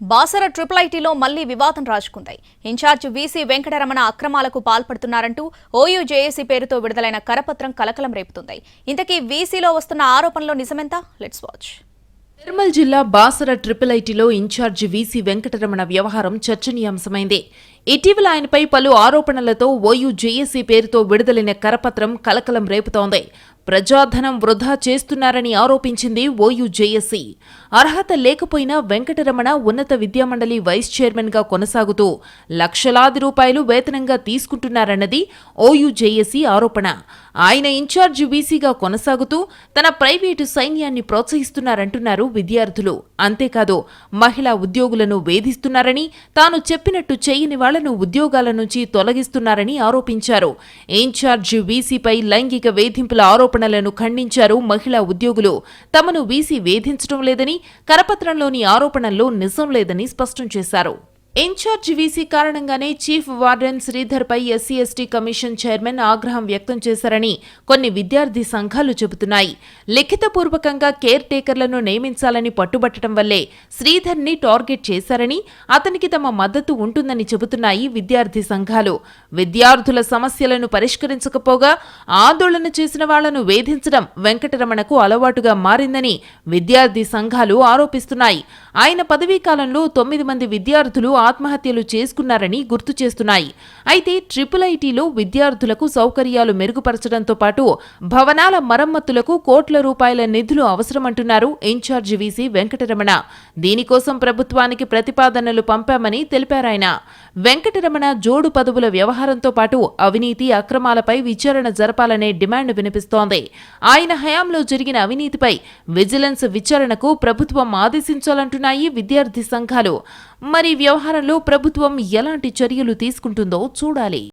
Basara triple ఐటీలో మళ్ళీ వివాదం రాజుకుంది. ఇన్ఛార్జ్ వీసీ వెంకటరమణ అక్రమాలకు పాల్పడుతున్నారంటూ ఓయూ జేఏసీ పేరుతో విడుదలైన కరపత్రం కలకలం రేపుతుంది. ఇంతకీ వీసీలో వస్తున్న ఆరోపణలో నిజమెంత? లెట్స్ వాచ్ నిర్మల్ జిల్లా బాసర ట్రిపుల్ ఐటీలో ఇన్ఛార్జ్ వీసీ వెంకటరమణ వ్యవహారం చర్చనీయాంశమైంది. ఇటీవల ఆయనపై పలు ఆరోపణలతో ఓయూ జేఏసీ పేరుతో విడుదలైన కరపత్రం కలకలం రేపుతోంది. ప్రజాధనం వృధా చేస్తున్నారని ఆరోపించింది ఓయూ జేఏసీ అర్హత లేకపోయినా వెంకటరమణ ఉన్నత విద్యామండలి వైస్ చైర్మన్గా కొనసాగుతూ లక్షలాది రూపాయలు వేతనంగా తీసుకుంటున్నారన్నది ఓయూ జేఏసీ ఆరోపణ. ఆయన ఇన్ఛార్జి వీసీగా కొనసాగుతూ తన ప్రైవేటు సైన్యాన్ని ప్రోత్సహిస్తున్నారంటున్నారు విద్యార్థులు. అంతేకాదు మహిళా ఉద్యోగులను వేధిస్తున్నారని తాను చెప్పినట్టు చేయని వాళ్ళను ఉద్యోగాల నుంచి తొలగిస్తున్నారని ఆరోపించారు. ఇన్ఛార్జి వీసీపై లైంగిక వేధింపుల ఆరోపణ ఆరోపణలను ఖండించారు మహిళా ఉద్యోగులు. తమను వీసీ వేధించడం లేదని కరపత్రంలోని ఆరోపణల్లో నిజం లేదని స్పష్టం చేశారు. ఇన్ఛార్జ్ వీసీ కారణంగానే చీఫ్ వార్డెన్ శ్రీధర్పై ఎస్సీ ఎస్టీ కమిషన్ చైర్మన్ ఆగ్రహం వ్యక్తం చేశారని కొన్ని విద్యార్థి సంఘాలు చెబుతున్నాయి. లిఖితపూర్వకంగా కేర్ టేకర్లను నియమించాలని పట్టుబట్టడం వల్లే శ్రీధర్ని టార్గెట్ చేశారని అతనికి తమ మద్దతు ఉంటుందని చెబుతున్నాయి విద్యార్థి సంఘాలు. విద్యార్థుల సమస్యలను పరిష్కరించకపోగా ఆందోళన చేసిన వాళ్ళను వేధించడం వెంకటరమణకు అలవాటుగా మారిందని విద్యార్థి సంఘాలు ఆరోపిస్తున్నాయి. ఆయన పదవీ కాలంలో తొమ్మిది మంది విద్యార్థులు ఆత్మహత్యలు చేసుకున్నారని గుర్తు చేస్తున్నాయి. అయితే ట్రిపుల్ ఐటీలో విద్యార్థులకు సౌకర్యాలు మెరుగుపరచడంతో పాటు భవనాల మరమ్మతులకు కోట్ల రూపాయల నిధులు అవసరమంటున్నారు ఇన్ఛార్జి వీసీ వెంకటరమణ. దీనికోసం ప్రభుత్వానికి ప్రతిపాదనలు పంపామని తెలిపారాయన వెంకటరమణ జోడు పదవుల వ్యవహారంతో పాటు అవినీతి అక్రమాలపై విచారణ జరపాలనే డిమాండ్ వినిపిస్తోంది. ఆయన హయాంలో జరిగిన అవినీతిపై విజిలెన్స్ విచారణకు ప్రభుత్వం ఆదేశించాలంటున్నాయి విద్యార్థి సంఘాలు. మరి వ్యవహారంలో ప్రభుత్వం ఎలాంటి చర్యలు తీసుకుంటుందో చూడాలి.